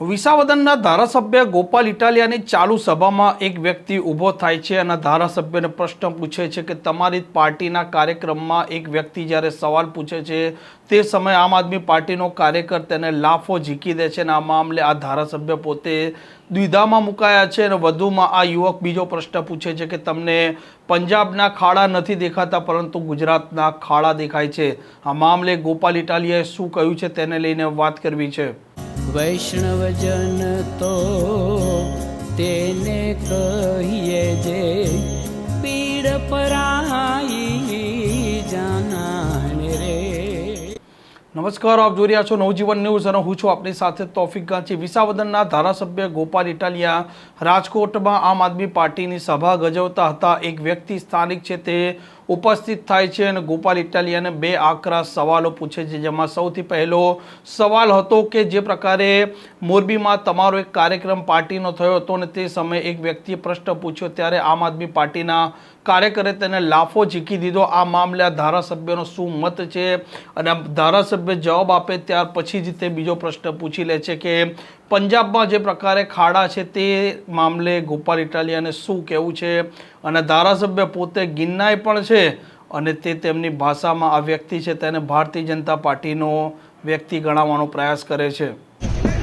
વિસાવદનના ધારાસભ્ય ગોપાલ ઇટાલિયાની ચાલુ સભામાં એક વ્યક્તિ ઊભો થાય છે અને ધારાસભ્યને પ્રશ્ન પૂછે છે કે તમારી પાર્ટીના કાર્યક્રમમાં એક વ્યક્તિ જ્યારે સવાલ પૂછે છે, તે સમયે આમ આદમી પાર્ટીનો કાર્યકર તેને લાફો ઝીકી દે છે અને આ મામલે આ ધારાસભ્ય પોતે દ્વિધામાં મુકાયા છે અને વધુમાં આ યુવક બીજો પ્રશ્ન પૂછે છે કે તમને પંજાબના ખાડા નથી દેખાતા પરંતુ ગુજરાતના ખાડા દેખાય છે. આ મામલે ગોપાલ ઇટાલિયાએ શું કહ્યું છે તેને લઈને વાત કરવી છે. વૈષ્ણવજન તો તેને કહીએ જે પીડ પરાઈ જાનાને રે. નમસ્કાર, આપ જોઈ રહ્યા છો નવજીવન ન્યૂઝ અને હું છું આપની સાથે તોફિક ગાંચી. વિસાવદનના ધારાસભ્ય ગોપાલ ઇટાલિયા રાજકોટમાં આમ આદમી પાર્ટીની સભા ગજવતા હતા. એક વ્યક્તિ સ્થાનિક છે તે ઉપસ્થિત થાય છે અને ગોપાલ ઇટાલિયાને બે આકરા સવાલો પૂછે છે, જેમાં સૌથી પહેલો સવાલ હતો કે જે પ્રકારે મોરબીમાં તમારો એક કાર્યક્રમ પાર્ટીનો થયો હતો અને તે સમયે એક વ્યક્તિએ પ્રશ્ન પૂછ્યો, ત્યારે આમ આદમી પાર્ટીના કાર્યકરે તેને લાફો ઝીકી દીધો. આ મામલે આ ધારાસભ્યનો શું મત છે? અને ધારાસભ્ય જવાબ આપે, ત્યાર પછી જ તે બીજો પ્રશ્ન પૂછી લે છે કે પંજાબમાં જે પ્રકારે ખાડા છે તે મામલે ગોપાલ ઇટાલિયાને શું કહેવું છે? અને ધારાસભ્ય પોતે ગિન્નાય પણ છે અને તે તેમની ભાષામાં આ વ્યક્તિ છે તેને ભારતીય જનતા પાર્ટીનો વ્યક્તિ ગણાવવાનો પ્રયાસ કરે છે.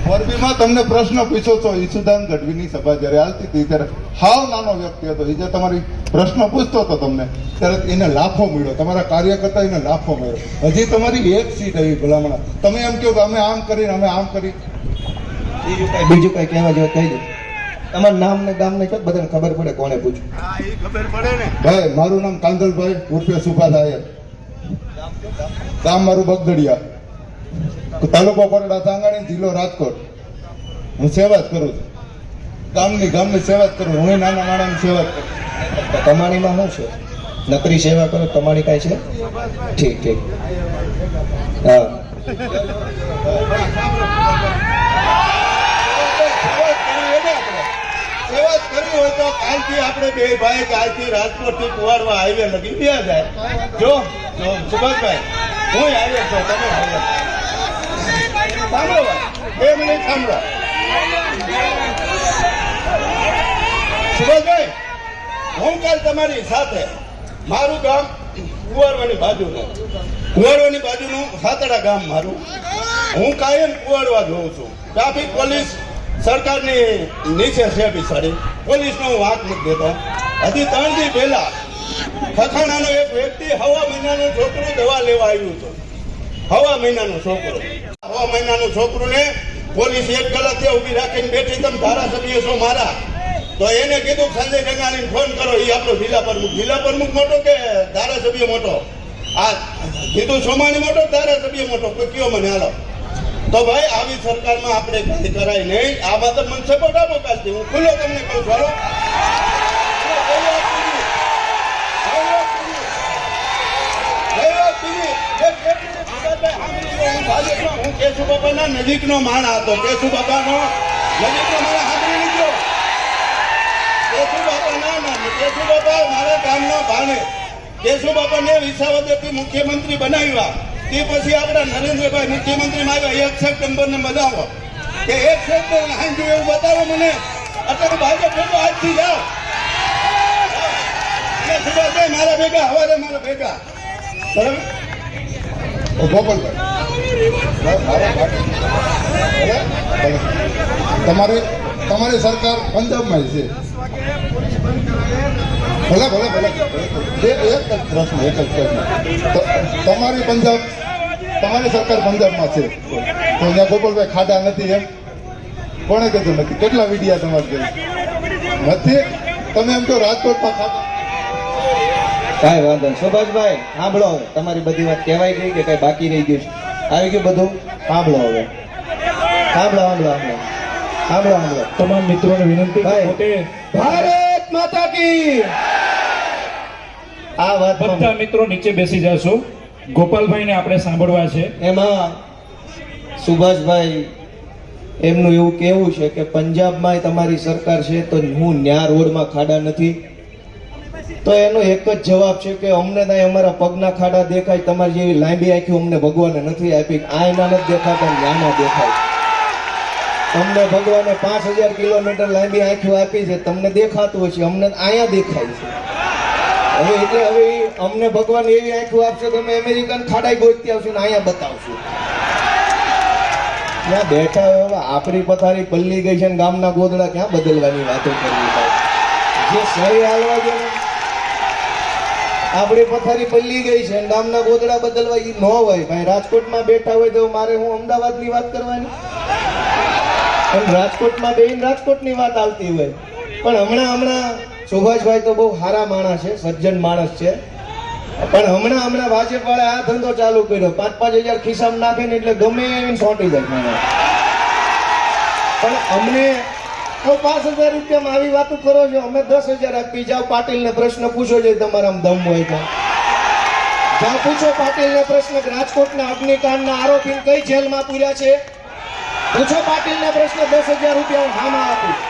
મોરબીમાં તમને પ્રશ્ન પૂછો તો ઈસુદાન ગઢવીની સભા જ્યારે હાલતી હતી, ત્યારે હાવ નાનો વ્યક્તિ હતો. એ જે તમારી પ્રશ્ન પૂછતો હતો તમને, ત્યારે એને લાફો મળ્યો. તમારા કાર્યકર્તા એને લાફો મળ્યો. હજી તમારી એક સીટ આવી ભલામણા. તમે એમ કહો કે અમે આમ કરીને, અમે આમ કરી બીજું કઈ બીજું કઈ કહેવા જેવું કહી દો તમારું નામ ને ગામ ને કહો બધાને ખબર પડે કોને પૂછ્યું. ભાઈ મારું નામ કાંદલભાઈ ઉર્ફે સુભાષ આયર ગામ મારું બગદડિયા. તાલુકો પરડા તાંગાણી જિલ્લો રાજકોટ. હું સેવા જ કરું છું. ગામની ગામની સેવા જ કરું. હું નાના માણસની સેવા જ કરું તો કમાણીમાં શું છે? નકરી સેવા કરો કમાણી કાંઈ છે? ઠીક ઠીક. હા સેવા જ કરવી હોય તો કાલથી આપણે બે ભાઈ કાલથી રાજકોટથી કુવાડવા હાઈવે લગી બે જાય જો સુભાષભાઈ હું હાઈવે છો, તમે સાંભળો, બે મિનિટ સાંભળો. સુભાષભાઈ, હું કાલ તમારી સાથે, મારું ગામ કુવાડવાની બાજુનું કુવાડવાની બાજુનું સાતડા ગામ મારું. હું કાયમ કુવાડવા જોઉં છું. ટ્રાફિક પોલીસ સરકારની નીચે છે બિચારી. પોલીસનો હું નથી દેતો. હજી ત્રણ દી પહેલા ખખાણાનો એક વ્યક્તિ હવા મહિનાનો છોકરો દવા લેવા આવ્યું હતું. હવા મહિનાનો છોકરો. હવા મહિનાનું છોકરું ને પોલીસ એક કલાક ત્યાં ઊભી રાખીને બેઠી, તમે ધારાસભ્ય છો મારા. તો એને કીધું, સંજય ગંગાની ફોન કરો એ આપણો જિલ્લા પ્રમુખ. જિલ્લા પ્રમુખ મોટો કે ધારાસભ્ય મોટો? આ કીધું, સોમાણી મોટો ધારાસભ્ય મોટો? કયો મને, હાલો. તો ભાઈ, આવી સરકારમાં આપણે કઈ કરાય નહીં. આ વાત મને સપોર્ટ આપો કાલથી હું ખુલ્લો તમને કહું હાલો? હું કેશુ બાપાના નજીકનો માણસ હતો. કેશુ બાબાનો નજીકનો માણસ સાંભળી લીધો. કેશુ બાપા ના કેશુ બાબા મારા ગામના ભાણે કેશુ બાપાને વિસાવદરથી મુખ્યમંત્રી બનાવ્યા. તે પછી આપણા નરેન્દ્રભાઈ મુખ્યમંત્રીમાં આવ્યા, એક સપ્ટેમ્બર ને બનાવો કે એક સપ્ટેમ્બર હાંજુ એવું બતાવો મને, અત્યારે ભાજપ ભેગો આજથી જાઓ. સુભાષભાઈ મારા ભેગા, હવારે મારા ભેગા. બરાબર? તમારી તમારી સરકાર પંજાબમાં છે. ભલે ભલે ભલે. એક એક જ પ્રશ્ન એક જ પ્રશ્ન. તમારી પંજાબ તમારી સરકાર પંજાબમાં છે. તો ત્યાં ગોપાલભાઈ ખાડા નથી એમ? કોણે કીધું નથી? કેટલા વિડિયા તમારે કહ્યું નથી? તમે એમ કહો રાજકોટમાં ખાડા કાંઈ વાંધો નહીં. સુભાષભાઈ સાંભળો હવે. તમારી બધી વાત કહેવાય ગઈ કે કઈ બાકી રહી ગયું. છે આવી ગયું બધું? સાંભળો હવે. સાંભળો સાંભળો સાંભળો. સાંભળો સાંભળો. તમામ મિત્રોને વિનંતી ભારત માતા કી આ વાત બધા મિત્રો નીચે બેસી જશો. ગોપાલભાઈને આપણે સાંભળવા છે. એમાં સુભાષભાઈ એમનું એવું કહેવું છે કે પંજાબમાં તમારી સરકાર છે તો હું ન્યા રોડમાં ખાડા નથી. તો એનો એક જ જવાબ છે કે અમને ત્યાં અમારા પગના ખાડા દેખાય તમારી જેવી લાંબી આંખી અમને ભગવાને નથી આપી. આયના નથી દેખાતા ન્યાના દેખાય. તમને ભગવાને પાંચ હજાર કિલોમીટર લાંબી આંખો આપી છે તમને દેખાતું હશે અમને અહીંયા દેખાય છે. હવે એટલે હવે અમને ભગવાન એવી આંખું આપશે તો અમે અમેરિકન ખાડાઈ ગોતતી આવશું ને અહીંયા બતાવશું. ત્યાં બેઠા હવે આપણી પથારી પલ્લી ગઈ છે ને ગામના ગોદડા ક્યાં બદલવાની વાતો કરવી જે સહી હાલવા દે આપણી પથારી પલ્લી ગઈ છે ને ગામના ગોદડા બદલવા એ ન હોય. ભાઈ, રાજકોટમાં બેઠા હોય તો મારે હું અમદાવાદની વાત કરવાની? પણ રાજકોટમાં બેહીને રાજકોટની વાત આવતી હોય. પણ હમણાં હમણાં સુભાષભાઈ તો બહુ સારા માણસ છે, સજ્જન માણસ છે. પણ હમણાં હમણાં ભાજપ વાળા આ ધંધો ચાલુ કર્યો. પાંચ પાંચ હજાર ખિસ્સામાં નાખે ને એટલે ગમે એવી સોંટી જાય. પણ અમને તો પાંચ હજાર રૂપિયામાં આવી વાતો કરો છો. અમે દસ હજાર આપી જાઓ પાટીલને પ્રશ્ન પૂછો છે તમારા દમ હોય તો. જ્યાં પૂછો પાટીલને પ્રશ્ન. રાજકોટના અગ્નિકાંડના આરોપીને કઈ જેલમાં પૂર્યા છે? પૂછો પાટીલને પ્રશ્ન. દસ હજાર રૂપિયા હામાં આપું.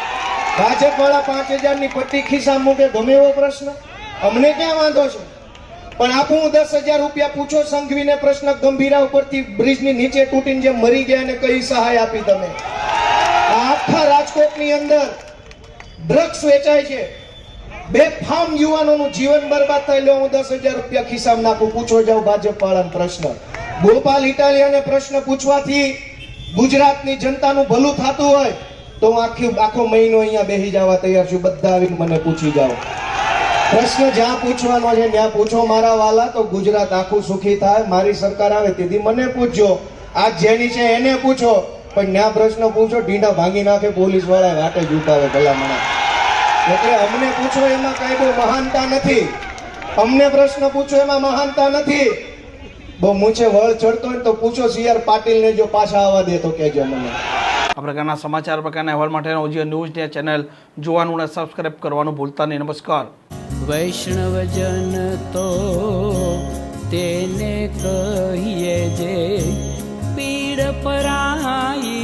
ભાજપ વાળા પાંચ હજારની પટ્ટી ખિસ્સા મૂકે ગમે એવો પ્રશ્ન? અમને ક્યાં વાંધો છે? પણ આપું હું દસ હજાર રૂપિયા પૂછો સંઘવીને પ્રશ્ન ગંભીરા ઉપરથી બ્રિજની નીચે તૂટીને જે મરી ગયા ને કઈ સહાય આપી તમે? આખા રાજકોટની અંદર ડ્રગ્સ વેચાય છે. બે ફામ યુવાનોનું જીવન બરબાદ થાય હું દસ હજાર રૂપિયા ખિસ્સામાં નાખું. પૂછો જાવ ભાજપ વાળાને પ્રશ્ન. ગોપાલ ઇટાલિયાને પ્રશ્ન પૂછવાથી ગુજરાતની જનતાનું ભલું થતું હોય. તો હું આખી આખો મહિનો અહીંયા બેસી જવા તૈયાર છું. બધા આવીને મને પૂછી જાઓ. પ્રશ્ન જ્યાં પૂછવાનો છે ત્યાં પૂછો. મારા વાલા, તો ગુજરાત આખું સુખી થાય. મારી સરકાર આવે તેથી મને પૂછજો. આ જેની છે એને પૂછો. પણ ત્યાં પ્રશ્ન પૂછો. ઢીંડા ભાંગી નાખે પોલીસવાળા વાટે જ ભલામણા. એટલે અમને પૂછો એમાં કઈ બહુ મહાનતા નથી. અમને પ્રશ્ન પૂછો એમાં મહાનતા નથી. બહુ મૂછે વળ ચડતો હોય તો પૂછો, સીઆર પાટીલને જો પાછા આવવા દે તો કહેજો મને. આ પ્રકારના સમાચાર પ્રકારના અહેવાલ માટે ઓજીઓ ન્યૂઝ ચેનલ જોવાનું અને સબસ્ક્રાઇબ કરવાનું ભૂલતા નહીં. નમસ્કાર. વૈષ્ણવજન તો તેને કહીએ જે પીડ પરાઈ